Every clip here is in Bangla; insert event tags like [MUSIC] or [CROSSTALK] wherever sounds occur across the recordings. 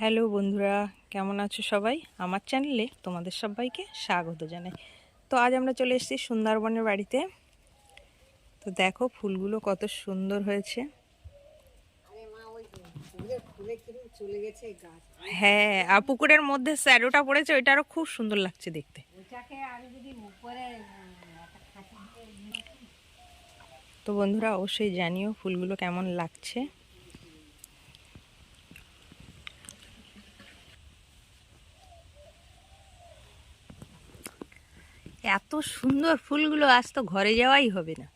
হ্যালো বন্ধুরা কেমন আছো সবাই? আমার চ্যানেলে তোমাদের সবাইকে স্বাগত জানাই। তো আজ আমরা চলে এসেছি সুন্দরবনের বাড়িতে। তো দেখো ফুলগুলো কত সুন্দর হয়েছে। হ্যাঁ আর পুকুরের মধ্যে স্যাডোটা পড়েছে ওইটা আরও খুব সুন্দর লাগছে দেখতে। তো বন্ধুরা অবশ্যই জানিও ফুলগুলো কেমন লাগছে। এত সুন্দর ফুলগুলো আজ তো ঘরে যাওয়াই হবে না।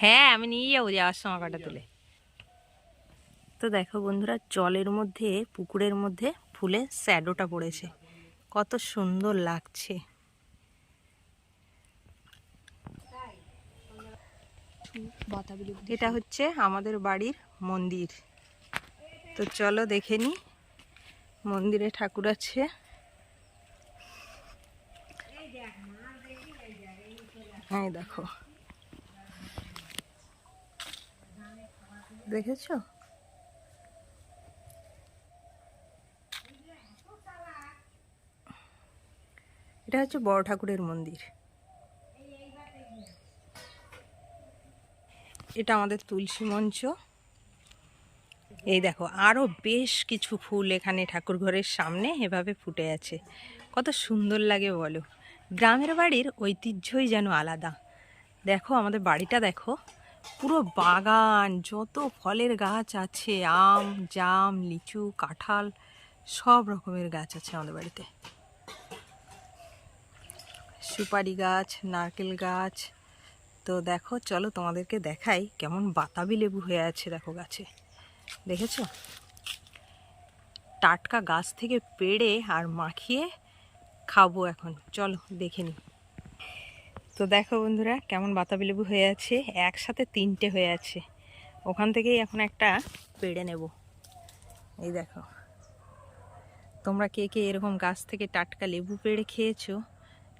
হ্যাঁ আমি নিয়ে যাব যাওয়ার সময় কাটা তুলে তো দেখো বন্ধুরা জলের মধ্যে পুকুরের মধ্যে ফুলে স্যাডোটা পড়েছে। কত সুন্দর লাগছে। এটা হচ্ছে আমাদের বাড়ির মন্দির। তো চলো দেখে নি মন্দিরে ঠাকুর আছে। হ্যাঁ দেখো। দেখেছ? এটা হচ্ছে বড় ঠাকুরের মন্দির। এটা আমাদের তুলসী মঞ্চ। এই দেখো আরও বেশ কিছু ফুল এখানে ঠাকুর ঘরের সামনে এভাবে ফুটে আছে। কত সুন্দর লাগে বলো। গ্রামের বাড়ির ঐতিহ্যই যেন আলাদা। দেখো, আমাদের বাড়িটা দেখো, পুরো বাগান, যত ফলের গাছ আছে, আম, জাম, লিচু, কাঁঠাল, সব রকমের গাছ আছে আমাদের বাড়িতে। সুপারি গাছ, নারকেল গাছ। তো দেখো, চলো তোমাদেরকে দেখাই কেমন বাতাবি লেবু হয়ে আছে দেখো গাছে। দেখেছ? টাটকা গাছ থেকে পেড়ে আর মাখিয়ে খাব এখন। চলো, দেখে নি। তো দেখো বন্ধুরা, কেমন বাতাবি লেবু হয়ে আছে। একসাথে তিনটে হয়ে আছে। ওখান থেকেই এখন একটা পেড়ে নেব। এই দেখো। তোমরা কে কে এরকম গাছ থেকে টাটকা লেবু পেড়ে খেয়েছো,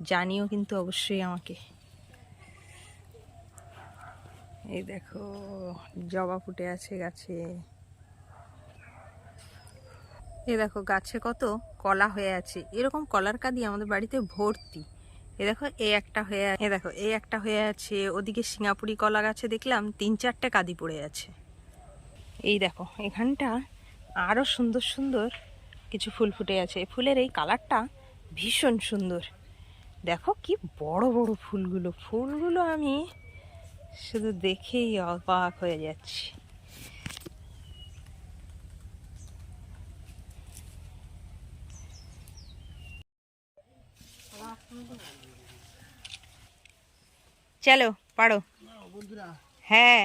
জানিও কিন্তু অবশ্যই আমাকে। এই দেখো, জবা ফুটে আছে গাছে। এই দেখো, গাছে কত কলা হয়ে আছে। এরকম কলার কাদি আমাদের বাড়িতে ভর্তি। এ দেখো এই একটা হয়ে এ দেখো এই একটা হয়ে আছে। ওদিকে সিঙ্গাপুরি কলা গাছে দেখলাম তিন চারটে কাদি পড়ে আছে। এই দেখো, এখানটা আরও সুন্দর সুন্দর কিছু ফুল ফুটে আছে। ফুলের এই কালারটা ভীষণ সুন্দর। দেখো কি বড় বড় ফুলগুলো। ফুলগুলো আমি শুধু দেখেই অবাক হয়ে যাচ্ছি। চলো পারো। হ্যাঁ।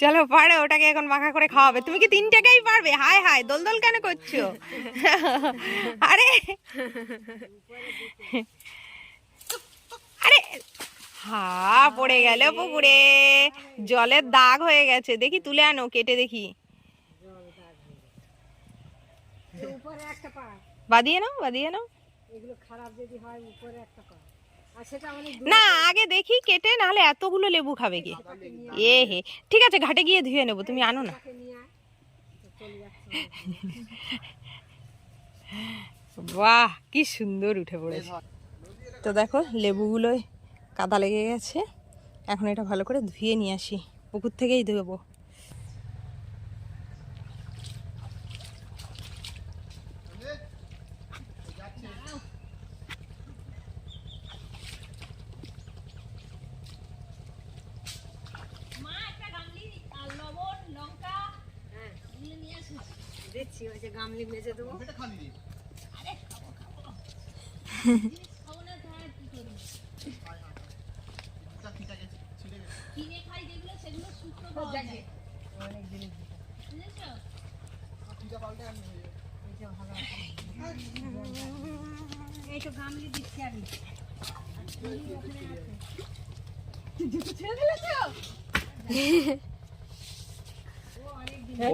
চলো পারো ওটাকে এখন মাখা করে খাওয়াবে। তুমি কি তিন টাকাই পারবে? হায় হায় দোল দোল কেন করছ? আরে। আরে হা পড়ে গেল পুকুরে। জলের দাগ হয়ে গেছে। দেখি তুলে আনো কেটে দেখি। বাদিয়ে নাও বাদিয়ে নাও। এগুলো খারাপ যদি হয় উপরে একটা পা আর সেটা অনেক না আগে দেখি কেটে নাহলে এতগুলো লেবু খাবে কি? এ হে ঠিক আছে ঘাটে গিয়ে ধুয়ে নেব তুমি আনো না। বাহ কি সুন্দর উঠে পড়েছে। তো দেখো লেবুগুলোয় কাদা লেগে গেছে। এখন এটা ভালো করে ধুয়ে নিয়ে আসি পুকুর থেকেই ধুবো দিচ্ছি ওই যে গামলি মেজে দেবো। যাবে। এই তো গামলি দিচ্ছি আমি।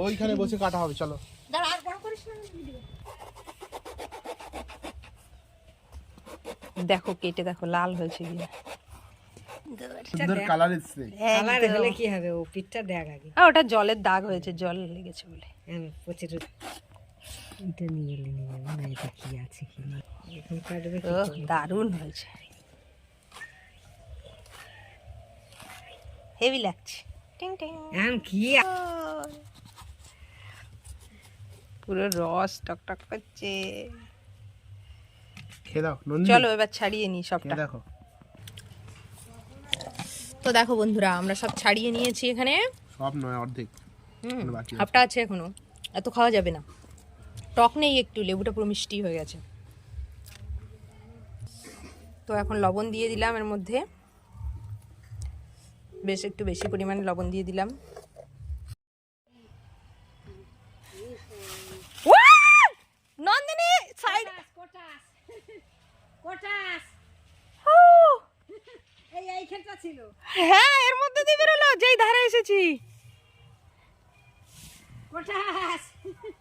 ওইখানে বসে কাটা হবে চলো। দেখো কেটে দেখো লাল হয়েছে গিয়ে। সুন্দর কালার এসছে। কালার হলে কি হবে? ও পিঠটা দেখ আগে। আর ওটা জলের দাগ হয়েছে জল লেগেছে বলে। আমি প্রচুর। এটা নিয়ে এলে নিয়ে যাব না এটা কি আছে কি না এখন কাটবে দারুণ হয়েছে। হেভি লাগছে। টিং টিং। এখন কি পুরো রস টকটক করছে। চলো এবার ছাড়িয়ে নিই সবটা। দেখো। তো দেখো বন্ধুরা আমরা সব ছাড়িয়ে নিয়েছি এখানে। সব নয় অর্ধেক। হাফটা আছে। এখনও। এত খাওয়া যাবে না। টক নেই একটু লেবুটা পুরো মিষ্টি হয়ে গেছে। তো এখন লবণ দিয়ে দিলাম এর মধ্যে। বেশ একটু বেশি পরিমাণে লবণ দিয়ে দিলাম। সাইড কোটাস কোটাস এই এইখানটা ছিল। হ্যাঁ এর মধ্যে দিয়ে বেরোলো যেই ধারে এসেছি। কোটাস [LAUGHS]